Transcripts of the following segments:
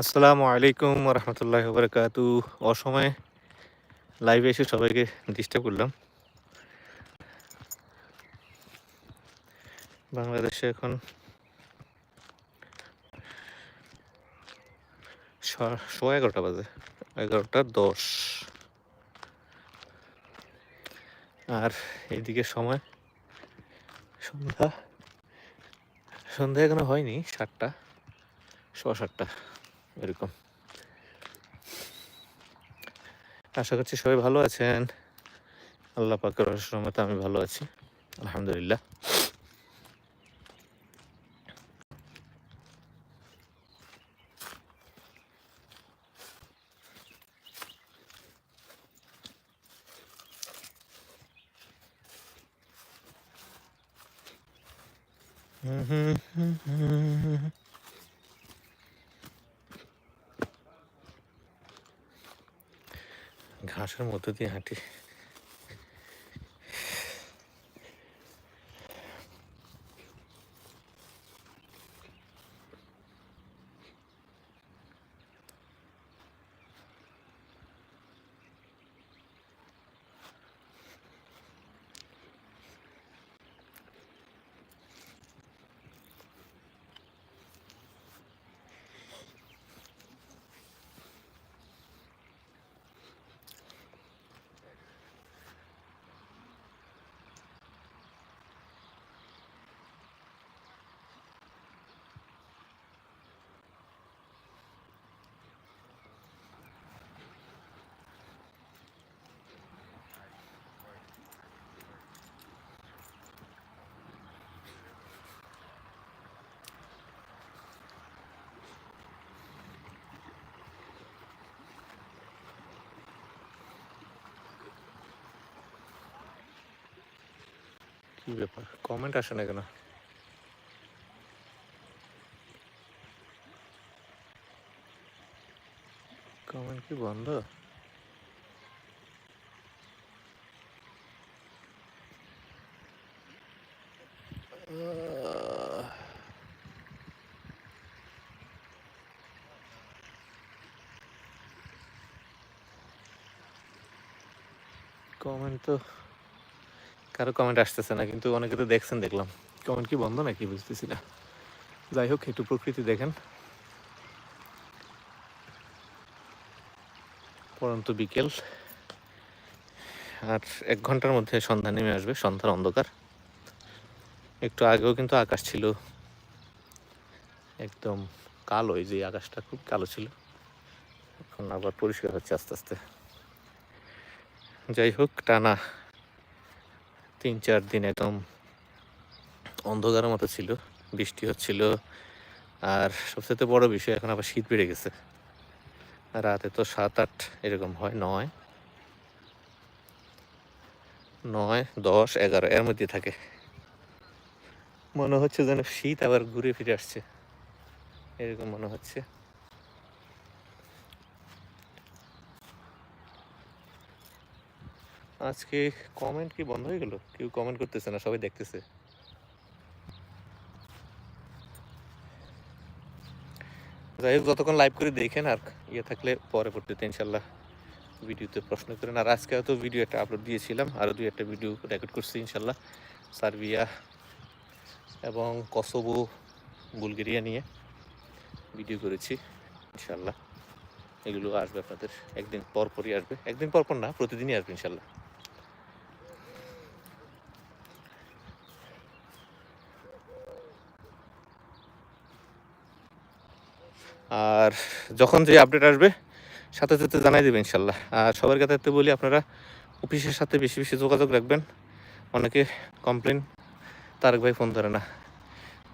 আসসালামু আলাইকুম রহমতুল্লাহ বরকাতু অসময়ে লাইভে এসে সবাইকে ডিস্টার্ব করলাম। বাংলাদেশে এখন সোয়া এগারোটা বাজে, এগারোটা দশ। আর এইদিকে সময় সন্ধ্যা সন্ধ্যা এখনও হয়নি, সাতটা, সোয়া সাতটা। এরকম। আশা করছি সবাই ভালো আছেন। আল্লাহ পাকের রহমতে আমি ভালো আছি আলহামদুলিল্লাহ। ঘাসের মধ্যে দিয়ে হাঁটি। কি ব্যাপার? কমেন্ট আসে না কেন? কমেন্ট কি বন্ধ? কমেন্ট তো কারও কমেন্ট আসতেছে না, কিন্তু অনেকে তো দেখছেন, দেখলাম। কমেন্ট কি বন্ধ নাকি? বুঝতেছি না। যাই হোক, একটু প্রকৃতি দেখেন। পরন্ত বিকেল। আর এক ঘণ্টার মধ্যে সন্ধ্যা নেমে আসবে, সন্ধ্যার অন্ধকার। একটু আগেও কিন্তু আকাশ ছিল। একদম কালো, এই যে আকাশটা খুব কালো ছিল। এখন আবার পরিষ্কার হচ্ছে আস্তে আস্তে। যাই হোক, টানা তিন চার দিন একদম অন্ধকারের মতো ছিল, বৃষ্টি হচ্ছিল। আর সবচেয়ে বড় বিষয়, এখন আবার শীত বেড়ে গেছে। রাতে তো সাত আট এরকম হয়, নয়। নয়, দশ, এগারো, এর মধ্যে থাকে। মনে হচ্ছে যেন শীত আবার ঘুরে ফিরে আসছে। এরকম মনে হচ্ছে। আজকে কমেন্ট কি বন্ধ হয়ে গেল? কেউ কমেন্ট করতেছে না, সবাই দেখতেছে। যাই হোক, যতক্ষণ লাইভ করে দেখেন আর ইয়ে থাকলে পরে পড়তে ইনশাল্লাহ ভিডিওতে প্রশ্ন করেন। আর আজকে হয়তো ভিডিও একটা আপলোড দিয়েছিলাম আরও দুই একটা ভিডিও রেকর্ড করছি ইনশাল্লাহ সার্বিয়া এবং কসোবো বুলগেরিয়া নিয়ে ভিডিও করেছি ইনশাল্লাহ। এগুলো আসবে আপনাদের, একদিন পর পরই আসবে। একদিন পর পর না, প্রতিদিনই আসবে ইনশাল্লাহ। আর যখন যে আপডেট আসবে, সাথে সাথে জানাই দেবে ইনশাল্লাহ। আর সবার কাছে বলি, আপনারা অফিসের সাথে বেশি বেশি যোগাযোগ রাখবেন। অনেকে কমপ্লেন তারেক ভাই ফোন ধরে না।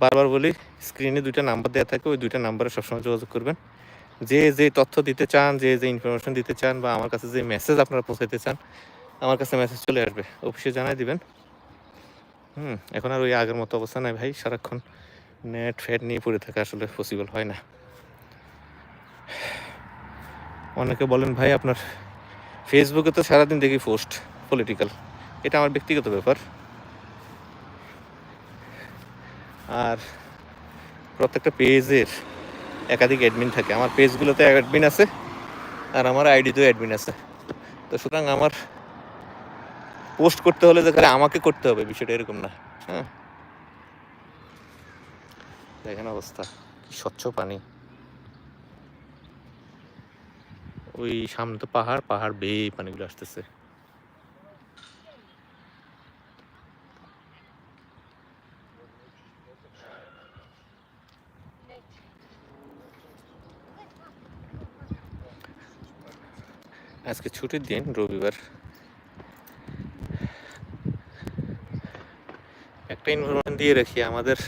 বারবার বলি স্ক্রিনে দুইটা নাম্বার দেওয়া থাকে, ওই দুইটা নাম্বারে সবসময় যোগাযোগ করবেন। যে যে তথ্য দিতে চান, যে যে ইনফরমেশন দিতে চান, বা আমার কাছে যে মেসেজ আপনারা পৌঁছাইতে চান, আমার কাছে মেসেজ চলে আসবে। অফিসে জানাই দিবেন। হুম, এখন আর ওই আগের মতো অবস্থা নাই ভাই, সারাক্ষণ নেট ফ্যাট নিয়ে পড়ে থাকা আসলে পসিবল হয় না। অনেকে বলেন, ভাই, আপনার ফেসবুকে তো সারাদিন দেখি পোস্ট পলিটিক্যাল এটা আমার ব্যক্তিগত ব্যাপার। আর প্রত্যেকটা পেজের একাধিক অ্যাডমিন থাকে। আমার পেজগুলোতে অ্যাডমিন আছে, আর আমার আইডিতেও অ্যাডমিন আছে। তো সুতরাং আমার পোস্ট করতে হলে যেখানে আমাকে করতে হবে, বিষয়টা এরকম না। হ্যাঁ? দেখেন অবস্থা, কি স্বচ্ছ পানি। ওই সামনে তো পাহাড় পাহাড় বেয়ে পানিগুলো আসতেছে। আজকে ছুটির দিন, রবিবার। একটা ইনফরমেশন দিয়ে রাখি, আমাদের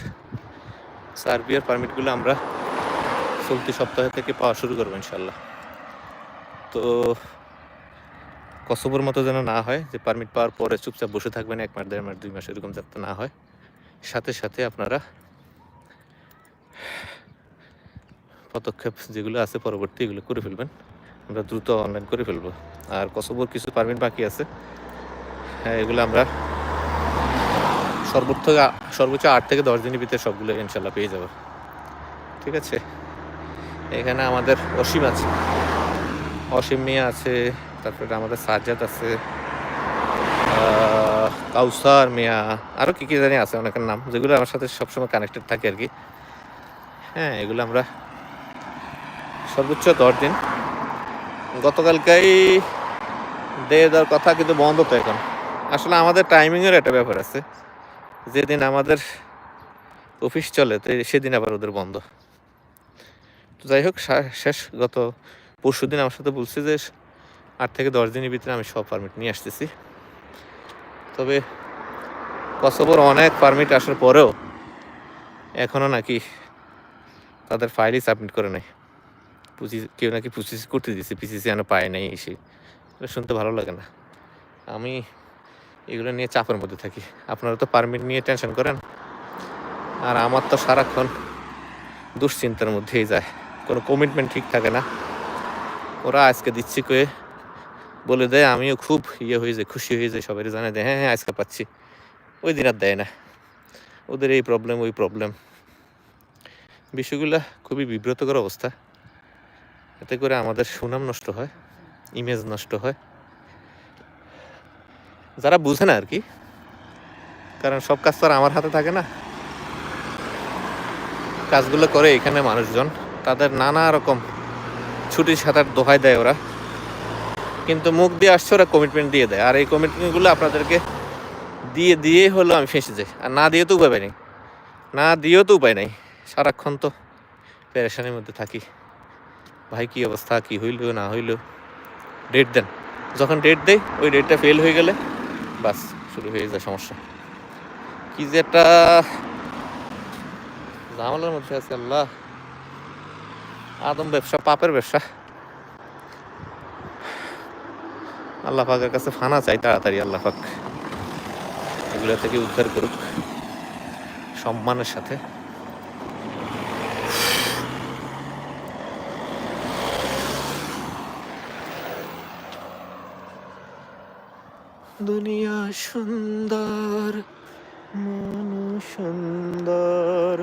সার্বিয়ার পারমিটগুলো আমরা চলতি সপ্তাহ থেকে পাওয়া শুরু করব ইনশাল্লাহ তো কসবর মতো যেন না হয়, যে পারমিট পাওয়ার পরে চুপচাপ বসে থাকবেন এক মাস, দেড় মাস, দুই মাস এরকম যাতে না হয়। সাথে সাথে আপনারা পদক্ষেপ যেগুলো আছে পরবর্তী এগুলো করে ফেলবেন। আমরা দ্রুত অনলাইন করে ফেলব। আর কসবর কিছু পারমিট বাকি আছে। হ্যাঁ এগুলো আমরা সর্বোচ্চ সর্বোচ্চ আট থেকে দশ দিনের ভিতরে সবগুলো ইনশাল্লাহ পেয়ে যাব। ঠিক আছে? এখানে আমাদের অসীম আছে। অসীম মিয়া আছে, তারপরে আমাদের সাজ্জাদ আছে কাউসার মিয়া আরও কী কী জানি আছে অনেকের নাম, যেগুলো আমার সাথে সবসময় কানেক্টেড থাকে আর কি। হ্যাঁ এগুলো আমরা সর্বোচ্চ দশ দিন। গতকালকেই দিয়ে দেওয়ার কথা কিন্তু বন্ধ তো এখন। আসলে আমাদের টাইমিংয়ের একটা ব্যাপার আছে। যেদিন আমাদের অফিস চলে, তো সেদিন আবার ওদের বন্ধ। তো যাই হোক শেষ গত পরশু দিন আমার সাথে বলছে যে, আট থেকে দশ দিনের ভিতরে আমি সব পারমিট নিয়ে আসতেছি। তবে কসবর অনেক পারমিট আসার পরেও এখনও নাকি তাদের ফাইলই সাবমিট করে নেয় পুচি কেউ নাকি পুচিসি করতে দিয়েছে পিসিসি যেন পায় নাই এসে। শুনতে ভালো লাগে না। আমি এগুলো নিয়ে চাপের মধ্যে থাকি। আপনারা তো পারমিট নিয়ে টেনশন করেন। আর আমার তো সারাক্ষণ দুশ্চিন্তার মধ্যেই যায়। কোনো কমিটমেন্ট ঠিক থাকে না। ওরা আজকে দিচ্ছি কয়ে বলে দেয়, আমিও খুব ইয়ে হয়ে যায় খুশি হয়ে যায় সবাই জানে দেয় হ্যাঁ হ্যাঁ আজকে পাচ্ছি। ওই দিন আর দেয় না। ওদের এই প্রবলেম ওই প্রবলেম বিষয়গুলো খুবই বিব্রতকর অবস্থা। এতে করে আমাদের সুনাম নষ্ট হয় ইমেজ নষ্ট হয়। যারা বুঝে না আর কি, কারণ সব কাজ তো আর আমার হাতে থাকে না। কাজগুলো করে এখানে মানুষজন, তাদের নানা রকম ছুটির সাঁতার দোহাই দেয় ওরা। কিন্তু মুখ দিয়ে আসছে, ওরা কমিটমেন্ট দিয়ে দেয়। আর এই কমিটমেন্টগুলো আপনাদেরকে দিয়ে দিয়ে হলো আমি ফেঁসে যাই। আর না দিয়ে তো উপায় নেই না দিয়েও তো উপায় নাই। সারাক্ষণ তো পেরেশানির মধ্যে থাকি। ভাই, কি অবস্থা? কি হইল? না হইল? ডেট দেন। যখন ডেট দেয় ওই ডেটটা ফেল হয়ে গেলে বাস, শুরু হয়ে যায় সমস্যা। কি যে একটা ঝামেলার মধ্যে আছে, আল্লাহ। আদম ব্যবসা, পাপের ব্যবসা। আল্লাহ পাকের কাছে ফানা চাই তাড়াতাড়ি, আল্লাহ পাক। এগুলো থেকে উদ্ধার করুক সম্মানের সাথে। দুনিয়া সুন্দর, মন সুন্দর।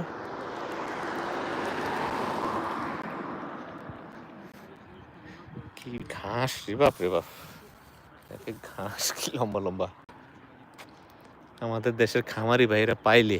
কি ঘাস রে বাপ রে বাপ। ঘাস কি লম্বা লম্বা। আমাদের দেশের খামারি ভাইরা পাইলে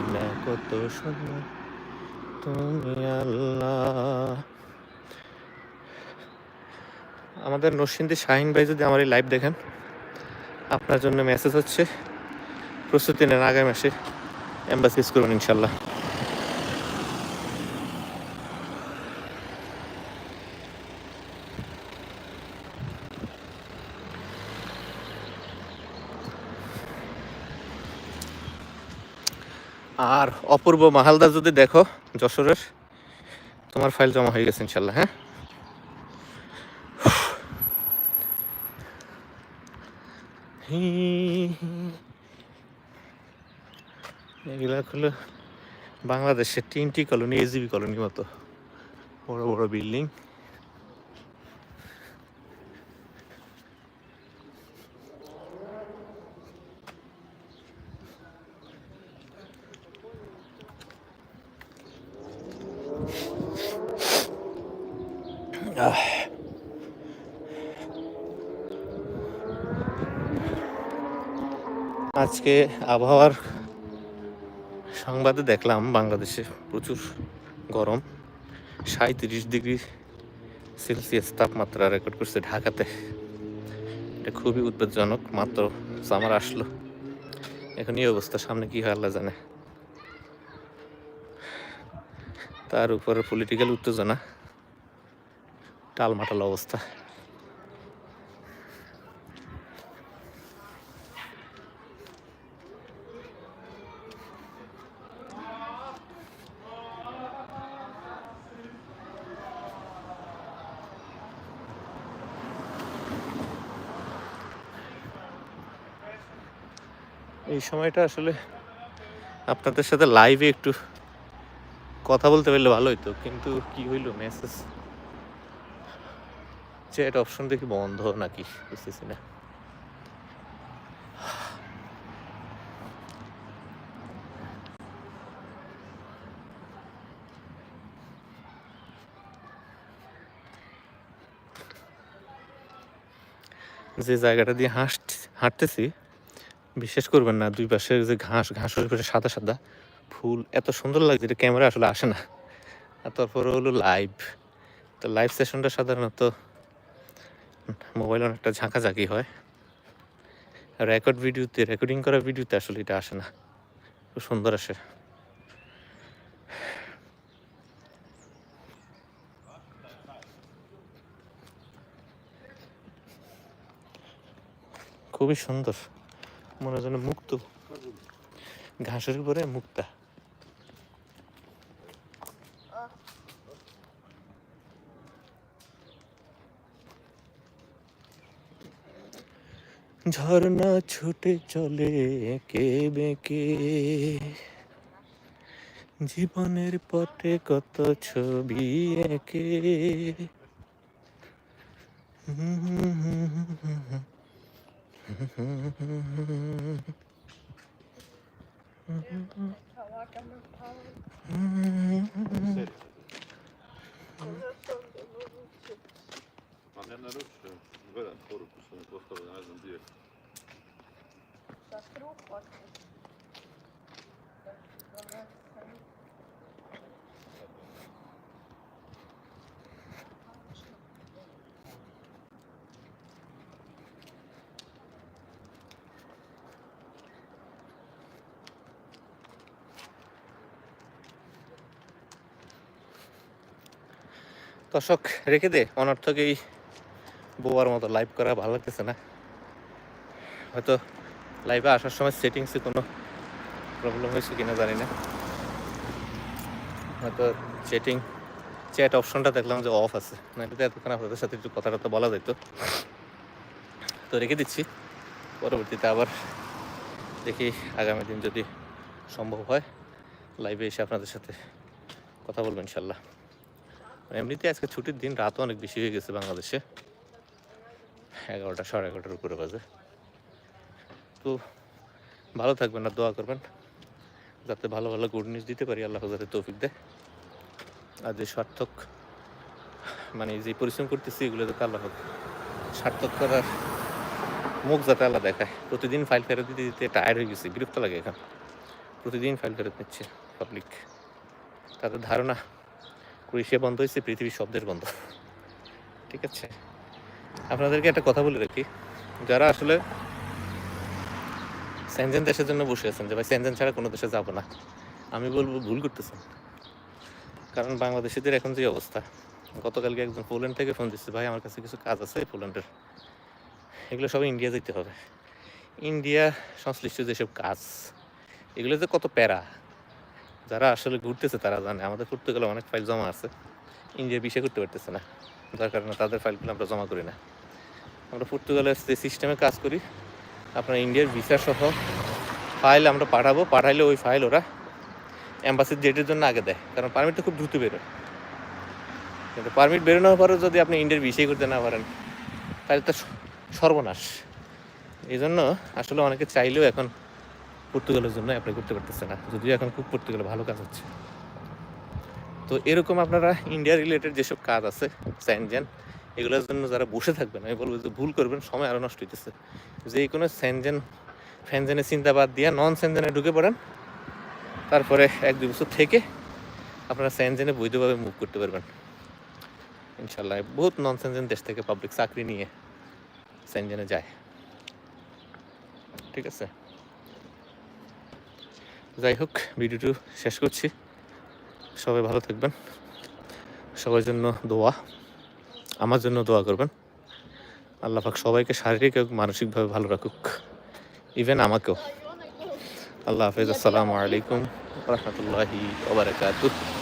কত সুন্দর। তুমি আল্লাহ। আমাদের নরসিংদী শাহিন ভাই যদি আমার এই লাইভ দেখেন, আপনার জন্য মেসেজ হচ্ছে, প্রস্তুতি নেন আগামী মাসে এম্বাসি করবেন ইনশাল্লাহ আর অপূর্ব মাহালদার যদি দেখো, যশোরের, তোমার ফাইল জমা হয়ে গেছে ইনশাল্লাহ হ্যাঁ? এগুলা হলো বাংলাদেশের তিনটি কলোনি এজিবি কলোনির মতো। বড় বড় বিল্ডিং আজকে আবহাওয়ার সংবাদে দেখলাম বাংলাদেশে প্রচুর গরম। সাঁত্রিশ ডিগ্রি সেলসিয়াস তাপমাত্রা রেকর্ড করছে ঢাকাতে। এটা খুবই উদ্বেগজনক মাত্র সামার আসলো। এখন এই অবস্থা, সামনে কি হয় আল্লাহ জানে। তার উপরে পলিটিক্যাল উত্তেজনা। টালমাটাল অবস্থা। এই সময়টা আসলে আপনাদের সাথে লাইভে একটু কথা বলতে পারলে ভালো হইতো, কিন্তু কি হইল মেসেজ চ্যাট অপশন দেখি বন্ধ নাকি বুঝতেছি না। যে জায়গাটা দিয়ে হাঁট হাঁটতেছি, বিশ্বাস করবেন না, দুই পাশে যে ঘাস পাশে সাদা সাদা, ফুল এত সুন্দর লাগছে এটা ক্যামেরা আসলে আসে না। আর তারপরে হলো লাইভ তো লাইভ সেশনটা সাধারণত মোবাইল অনেকটা ঝাঁকাঝাঁকি হয়। রেকর্ড ভিডিওতে রেকর্ডিং করা ভিডিওতে আসলে এটা আসে না। খুব সুন্দর আসে। খুবই সুন্দর। মনে হয় যেন মুক্ত। ঘাসের উপরে মুক্তা। ঝর্ণা ছুটে চলে কে বেঁকে। জীবনের পথে কত ছবি এঁকে। Man lämnar upp du på som kostar den här som dyr. Jag tror faktiskt. দর্শক রেখে দে অনর্থক এই বোবার মতো লাইভ করা ভালো লাগতেছে না। হয়তো লাইভে আসার সময় সেটিংসে কোনো প্রবলেম হয়েছে কিনা জানি না। হয়তো চ্যাটিং চ্যাট অপশনটা দেখলাম যে অফ আছে। না এটা এতক্ষণ আপনাদের সাথে একটু কথা টথা বলা যেত তো রেখে দিচ্ছি। পরবর্তীতে আবার দেখি আগামী দিন যদি সম্ভব হয় লাইভে এসে আপনাদের সাথে কথা বলব ইনশাল্লাহ। এমনিতে আজকে ছুটির দিন, রাতও অনেক বেশি হয়ে গেছে বাংলাদেশে। এগারোটা, সাড়ে এগারোটার উপরে বাজে। তো ভালো থাকবেন আর দোয়া করবেন, যাতে ভালো ভালো গুড নিউজ দিতে পারি, আল্লাহ যাতে তৌফিক দেয়। আর যে সার্থক মানে যে পরিশ্রম করতেছি, এগুলো যাতে আল্লাহ সার্থক করার মুখ যাতে আল্লাহ দেখায়। প্রতিদিন ফাইল ফেরত দিতে দিতে টায়ার হয়ে গেছি, বিরক্ত লাগে এখন। প্রতিদিন ফাইল ফেরত নিচ্ছে পাবলিক তাদের ধারণা ক্রোয়েশিয়া বন্ধ হয়েছে, পৃথিবীর শব্দের বন্ধ। ঠিক আছে? আপনাদেরকে একটা কথা বলে রাখি। যারা আসলে সেনজেন দেশের জন্য বসে আছেন যে, ভাই সেনজেন ছাড়া কোনো দেশে যাব না। আমি বলব, ভুল করতেছেন। কারণ বাংলাদেশিদের এখন যে অবস্থা, গতকালকে একজন পোল্যান্ড থেকে ফোন দিচ্ছে, ভাই, আমার কাছে কিছু কাজ আছে পোল্যান্ডের এগুলো সবাই ইন্ডিয়া যেতে হবে। ইন্ডিয়া সংশ্লিষ্ট যেসব কাজ, এগুলো যে কত প্যারা। যারা আসলে ঘুরতেছে তারা জানে, আমাদের ঘুরতে গেলে অনেক ফাইল জমা আছে। ইন্ডিয়া বিষয় করতে পারতেছে না। যার কারণে তাদের ফাইলগুলো আমরা জমা করি না। আমরা পর্তুগালের যে সিস্টেমে কাজ করি, আপনার ইন্ডিয়ার ভিসা সহ ফাইল আমরা পাঠাবো, পাঠাইলে ওই ফাইল ওরা অ্যাম্বাসির ডেটের জন্য আগে দেয়, কারণ পারমিটটা খুব দ্রুত বেরোয়। কিন্তু পারমিট বেরোনোর পরেও যদি আপনি ইন্ডিয়ার বিষয় করতে না পারেন তাহলে তো সর্বনাশ। এই জন্য আসলে অনেকে চাইলেও এখন পর্তুগালের জন্য অ্যাপ্লাই করতে পারতেছে না, যদিও এখন খুব পর্তুগালে ভালো কাজ হচ্ছে। তো এরকম আপনারা ইন্ডিয়া রিলেটেড যেসব কাজ আছে স্যানজেন এগুলোর জন্য যারা বসে থাকবেন, আমি বলব যে ভুল করবেন, সময় আরও নষ্ট হইতেছে। যে কোনো স্যানজেন ফ্যানজেনের চিন্তা বাদ দিয়ে নন স্যানজেনে ঢুকে পড়েন, তারপরে এক দুই বছর থেকে আপনারা স্যানজেনে বৈধভাবে মুভ করতে পারবেন। ইনশাল্লাহ বহুত নন স্যানজেন দেশ থেকে পাবলিক চাকরি নিয়ে স্যানজেনে যায়। ঠিক আছে? যাই হোক ভিডিওটি শেষ করছি। সবাই ভালো থাকবেন। সবার জন্য দোয়া, আমার জন্য দোয়া করবেন। আল্লাহ পাক সবাইকে শারীরিক এবং মানসিকভাবে ভালো রাখুক। ইভেন আমাকেও। আল্লাহ হাফেজ। আসসালামু আলাইকুম রহমতুল্লাহি ওবরাকাতুহ